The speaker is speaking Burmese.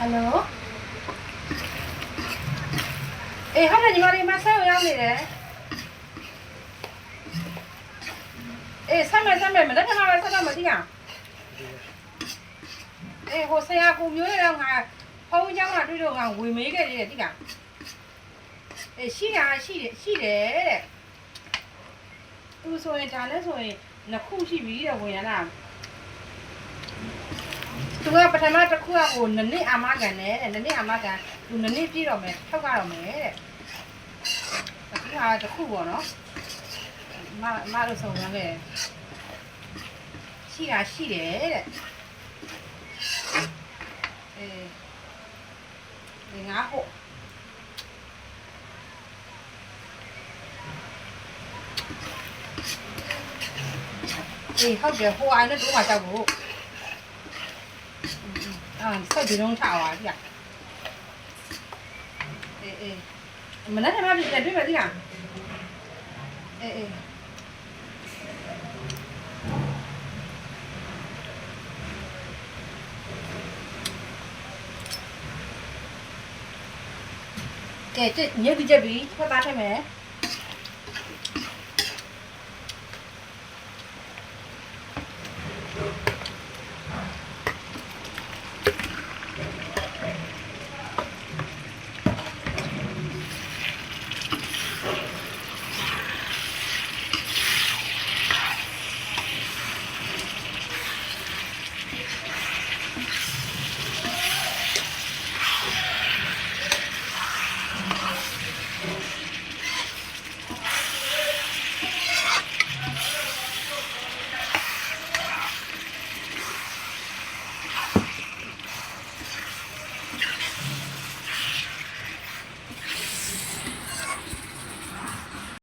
ဟယ်လိုအေးဟာညီမလေးမဆက်ရောက်နေတယ်အေးဆက်မယ်ဆက်မယ်မလက်ခဏလေးဆက်တော့မသိအောင်အေးဟိုဆရာကူမျိုးရတော့ငါဖုန်းကြောင်းလာတွေ့တော့ငါဝေမေးခဲ့တယ်တိကအေးရှိတာရှိတယ်ရှိတယ်တဲ့သူဆိုရင်ဒါလည်းဆိုရင်နှစ်ခုရှိပြီတဲ့ဝင်ရတာ သူကပထမတစ်ခုကဟိုနနစ်အာမခံနဲ့တဲ့နနစ်အာမခံသူနနစ်ပြည့်တော့မယ်ထောက်ကတော့မယ်တဲ့အခုကတစ်ခုပေါ့နော်မမလို့ဆုံးရမယ်ရှိတာရှိတယ်တဲ့အေးဒီငါဟုတ်အေးဟုတ်တယ်ဟိုအိုင်နဲ့တို့မှကြောက်ဖို့ อ่าဆက်ဒီလုံးထားပါကြအေးအေးမနေ့ကမှပြည့်တွေ့ပါသေးလားအေးအေးကဲကျညက်ဒီချက်ပြီးဖတ်သားထည့်မယ်